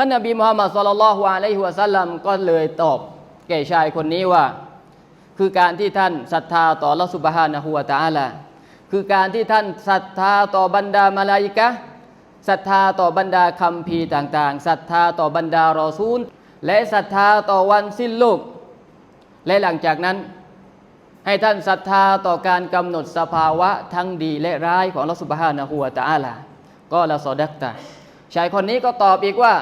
ท่านนบีมุฮัมมัดสุลลัลฮุอะลัยฮิวะสัลลัมก็เลยตอบแก่ชายคนนี้ว่า คือการที่ท่านศรัทธาต่อละสุบฮานะฮูวตาลาคือการที่ท่านศรัทธาต่อบรรดามาลาอิกะศรัทธาต่อบรรดาคัมภีร์ต่างๆศรัทธาต่อบรรดารอซูล และศรัทธาต่อวันสิ้นโลก และหลังจากนั้น ให้ท่านศรัทธาต่อการกำหนดสภาวะทั้งดีและร้ายของลอสุบฮานะฮูวตาลาก็ละซอดักตาชายคนนี้ก็ตอบอีกว่า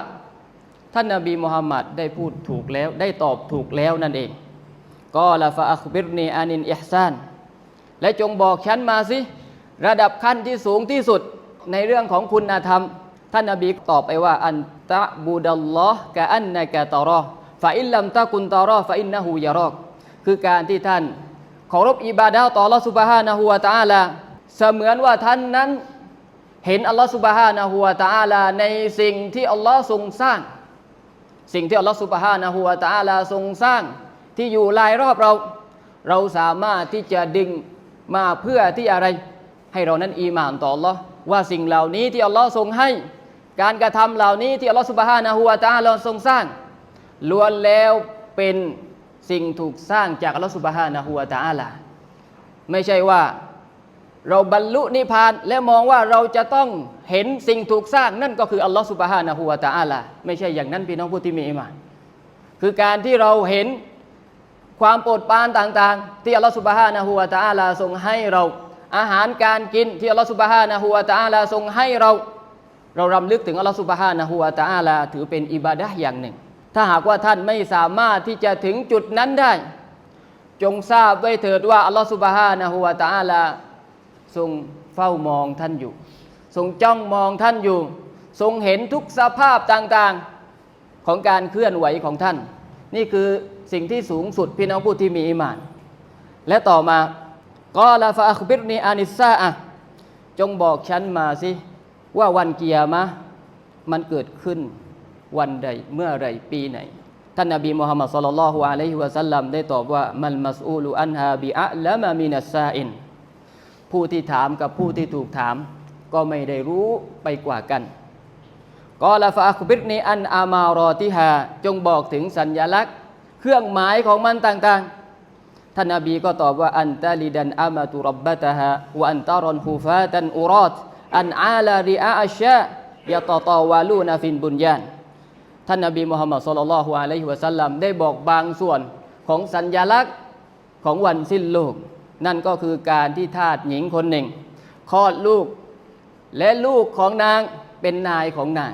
ท่านนบีมุฮัมมัดได้พูดถูกแล้วได้ตอบถูกแล้วนั่นเองก็ละฟาอัคบิรนีอานินอิฮซานและจงบอกฉันมาสิ ระดับขั้นที่สูงที่สุดในเรื่องของคุณธรรม ท่านนบีตอบไปว่า อันตะบูดัลลอฮ์กะอันนกะตอรอฟาอิลลัมตะกุนตอรอฟาอินนะฮูยารอก คือการที่ท่านเคารพอิบาดะห์ต่ออัลลอฮ์ซุบฮานะฮูวะตะอาลาเสมือนว่าท่านนั้น เห็นอัลลอฮ์ซุบฮานะฮูวะตะอาลาในสิ่งที่อัลลอฮ์ทรงสร้าง สิ่งที่อัลลอฮ์ซุบฮานะฮูวะตะอาลาทรงสร้างที่อยู่รายรอบเรา เราสามารถที่จะดึงมาเพื่อที่อะไร ให้เรานั้นอีหมานต่ออัลลอฮ์ว่าสิ่งเหล่านี้ที่อัลลอฮ์ทรงให้ การกระทำเหล่านี้ที่อัลลอฮ์ซุบฮานะฮูวะตะอาลาทรงสร้างล้วนแล้วเป็นสิ่งถูกสร้างจากอัลลอฮ์ซุบฮานะฮูวะตะอาลาไม่ใช่ว่าเราบรรลุนิพพานและมองว่าเราจะต้อง เห็นสิ่งถูกสร้างนั่นก็คืออัลลอฮ์สุบฮานะฮูวะตะอาลาไม่ใช่อย่างนั้นพี่น้องผู้ที่มีอิมาน คือการที่เราเห็นความโปรดปรานต่างๆ ที่อัลลอฮ์สุบฮานะฮูวะตะอาลาทรงให้เราอาหารการกินที่อัลลอฮ์สุบฮานะฮูวะตะอาลาทรงให้เรา เรารำลึกถึงอัลลอฮ์สุบฮานะฮูวะตะอาลาถือเป็นอิบาดะห์อย่างหนึ่ง ถ้าหากว่าท่านไม่สามารถที่จะถึงจุดนั้นได้ จงทราบไว้เถิดว่าอัลลอฮ์สุบฮานะฮูวะตะอาลาทรงเฝ้ามองท่านอยู่ ทรงจ้องมองท่านอยู่ ทรงเห็นทุกสภาพต่างๆของการเคลื่อนไหวของท่าน นี่คือสิ่งที่สูงสุดพี่น้องผู้ที่มีอิมาน และต่อมากอลาฟาอัคบิรนีอานิซาอะจงบอกฉันมาสิ ว่าวันเกียร์มะมันเกิดขึ้นวันใดเมื่อไรปีไหน ท่านนบีมุฮัมมัดสุลลัลฮุอะลัยฮิวะสัลลัมได้ตอบว่ามัลมัสอูลุอันฮาบิอะละมามินัสซาอินผู้ที่ถามกับผู้ที่ถูกถาม ก็ไม่ได้รู้ไปกว่ากันกอลาฟาอัคบิรนีอันอามารอติฮาจงบอกถึงสัญญลักษณ์ เครื่องหมายของมันต่างๆ ท่านนบีก็ตอบว่าอันตาลิดันอามาตุรับบะตะฮะวันตารอนฮูฟาตันอุรอตอันอาลาริอาอัชชะยะตอตอวาลูนาฟินบุญญานท่านนบีมุฮัมมัดสุลลัลฮุอะลัยฮิวะสัลลัมได้บอกบางส่วนของสัญญลักษณ์ของวันสิ้นโลก นั่นก็คือการที่ทาสหญิงคนหนึ่งคลอดลูก และลูกของนางเป็นนายของนาง